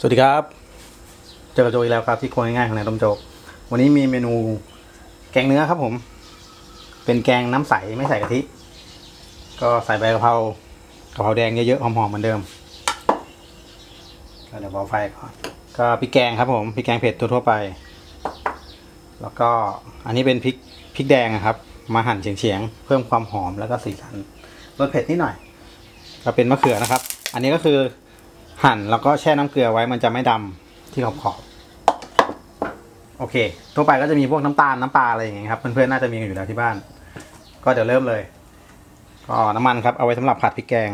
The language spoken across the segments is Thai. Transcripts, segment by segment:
สวัสดีครับ เจอกับโจอีกแล้วครับที่ครัวง่ายๆของนายต้มโจกวันนี้มีเมนูแกงเนื้อครับผม เป็นแกงน้ำใสไม่ใส่กะทิ ก็ใส่ใบกะเพรากะเพราแดงเยอะๆหอมๆเหมือนเดิมก็เดี๋ยวเบาไฟก่อนก็พริกแกงครับผมพริกแกงเผ็ดทั่วๆไป แล้วก็อันนี้เป็นพริกพริกแดงครับ มาหั่นเฉียงๆเพิ่มความหอมแล้วก็สีสันรสเผ็ดนิดหน่อยก็เป็นมะเขือนะครับ อันนี้ก็คือ หั่นแล้วก็แช่น้ำเกลือไว้มันจะไม่ดำที่ขอบขอบโอเค ทั่วไปก็จะมีพวกน้ำตาลน้ำปลาอะไรอย่างเงี้ยครับเพื่อนๆน่าจะมีกันอยู่แล้วที่บ้าน ก็เดี๋ยวเริ่มเลยก็น้ำมันครับเอาไว้สำหรับผัดพริกแกง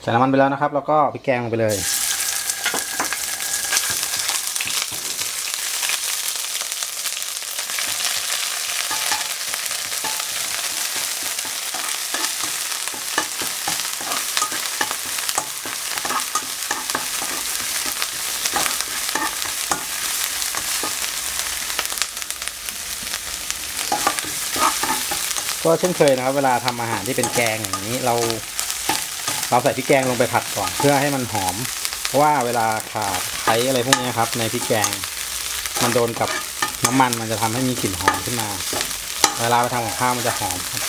ใส่น้ำมันไปแล้วนะครับ แล้วก็พริกแกงลงไปเลย ก็เช่นเคยนะครับ เวลาทำอาหารที่เป็นแกงอย่างนี้เราเราใส่พริกแกงลงไปผัดก่อน เพื่อให้มันหอม เพราะว่าเวลาขาดไช้อะไรพวกนี้ครับ ในพริกแกง มันโดนกับน้ำมันมันจะทำให้มีกลิ่นหอมขึ้นมา เวลาไปทำกับข้าวมันจะหอมครับ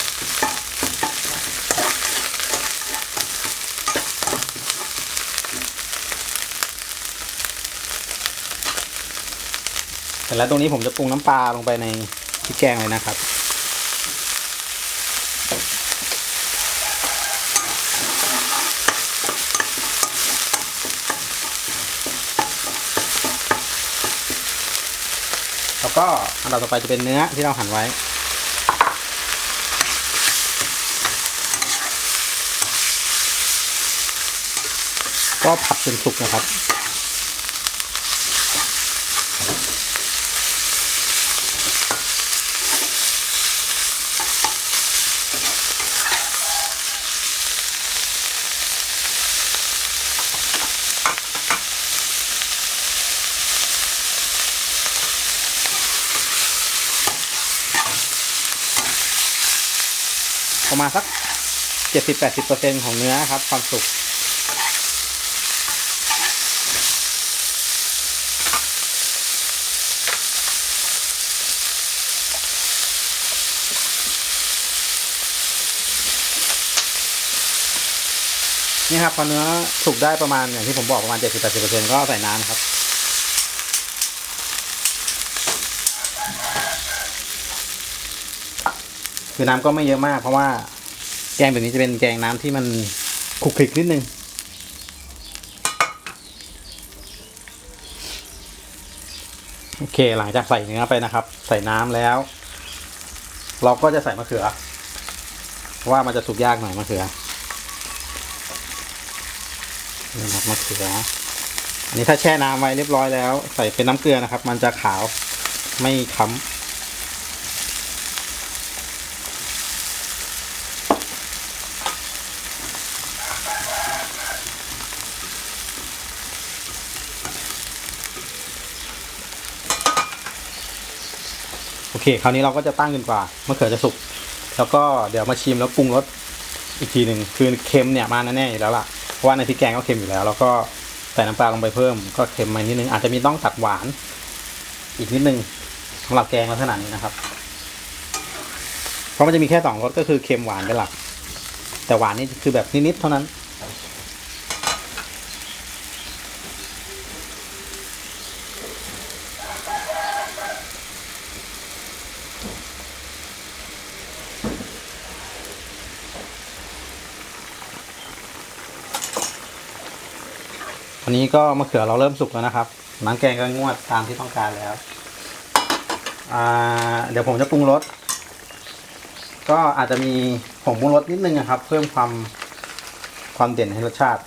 เสร็จแล้วตรงนี้ผมจะปรุงน้ำปลาลงไปในพริกแกงเลยนะครับ แล้วก็อันดับต่อไปจะเป็นเนื้อที่เราหั่นไว้ ก็ผัดจนสุกนะครับ ประมาณสักเจ็ดสิบแปดสิบเปอร์เซ็นของเนื้อครับ ความสุกนี่ครับพอเนื้อสุกได้ประมาณอย่างที่ผมบอกประมาณเจ็ดสิบแปดสิบเปอร์เซ็นก็ใส่น้ำครับ คือน้ำก็ไม่เยอะมาก เพราะว่าแกงแบบนี้จะเป็นแกงน้ำที่มันคลุกคลิกนิดนึงโอเคหลังจากใส่เนื้อไปนะครับ ใส่น้ำแล้ว เราก็จะใส่มะเขือเพราะว่ามันจะสุกยากหน่อยมะเขือนี่นะครับมะเขืออันนี้ถ้าแช่น้ำไว้เรียบร้อยแล้ว ใส่เป็นน้ำเกลือนะครับ มันจะขาวไม่ค้ำ เค คราวนี้เราก็จะตั้งจนกว่ามะเขือจะสุก แล้วก็เดี๋ยวมาชิมแล้วปรุงรสอีกทีหนึ่งคือเค็มเนี่ยมาแน่ๆอยู่แล้วล่ะเพราะว่าในพริกแกงก็เค็มอยู่แล้ว แล้วก็ใส่น้ำปลาลงไปเพิ่มก็เค็มมานิดนึงอาจจะมีต้องตัดหวาน อีกนิดนึงสำหรับแกงลักษณะนี้นะครับ เพราะมันจะมีแค่สองรสก็คือเค็มหวานเป็นหลัก แต่หวานนี่คือแบบนิดๆเท่านั้น อันนี้ก็มะเขือเราเริ่มสุกแล้วนะครับน้ำแกงก็งวดตามที่ต้องการแล้วเดี๋ยวผมจะปรุงรสก็อาจจะมีผงปรุงรสนิดนึงนะครับ เพิ่มความความเด่นให้รสชาติ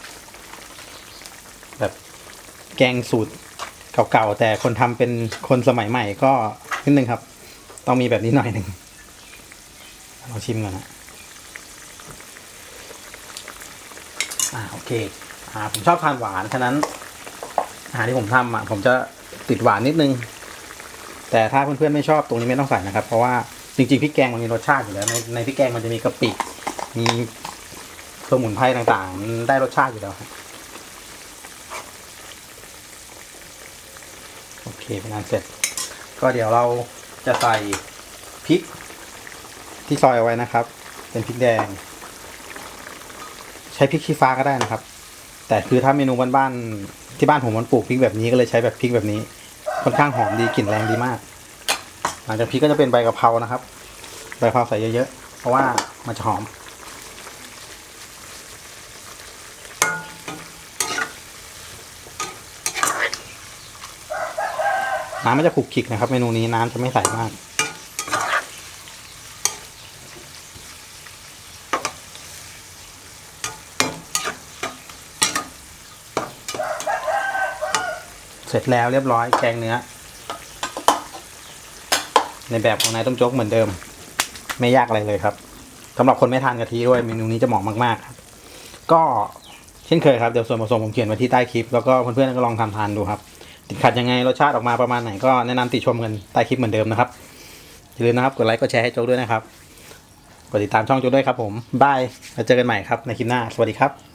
แบบแกงสูตรเก่าๆแต่คนทำเป็นคนสมัยใหม่ก็นิดนึงครับ ต้องมีแบบนี้หน่อยหนึ่งลองชิมก่อนนะอ่าโอเค อ่าผมชอบทานหวานฉะนั้นอาหารที่ผมทำอะผมจะติดหวานนิดนึง แต่ถ้าเพื่อนๆไม่ชอบตรงนี้ไม่ต้องใส่นะครับ เพราะว่าจริงๆพริกแกงมันมีรสชาติอยู่แล้วในในพริกแกงมันจะมีกะปิมีสมุนไพรต่างๆ ได้รสชาติอยู่แล้วครับโอเคเป็นงานเสร็จ ก็เดี๋ยวเราจะใส่พริกที่ซอยเอาไว้นะครับ เป็นพริกแดง ใช้พริกชี้ฟ้าก็ได้นะครับ แต่คือถ้าเมนูบ้านๆที่บ้านผมมันปลูกพริกแบบนี้ก็เลยใช้แบบพริกแบบนี้ ค่อนข้างหอมดีกลิ่นแรงดีมาก หลังจากพริกก็จะเป็นใบกะเพรานะครับ ใบกะเพราใส่เยอะๆเพราะว่ามันจะหอม น้ำมันจะขลุกขลิกนะครับ เมนูนี้น้ำจะไม่ใส่มาก เสร็จแล้วเรียบร้อยแกงเนื้อ ในแบบของนายต้มโจ๊กเหมือนเดิม ไม่ยากอะไรเลยครับสำหรับคนไม่ทานกะทิด้วยเมนูนี้จะเหมาะมาก ๆ ครับ ก็เช่นเคยครับเดี๋ยวส่วนผสมผมเขียนไว้ที่ใต้คลิป แล้วก็เพื่อนๆก็ลองทำทานดูครับ ติดขัดยังไงรสชาติออกมาประมาณไหนก็แนะนำติชมกันใต้คลิปเหมือนเดิมนะครับอย่าลืมนะครับกดไลค์กดแชร์ให้โจ๊กด้วยนะครับกดติดตามช่องโจ๊กด้วยครับผมบายแล้วเจอกันใหม่ครับในคลิปหน้าสวัสดีครับ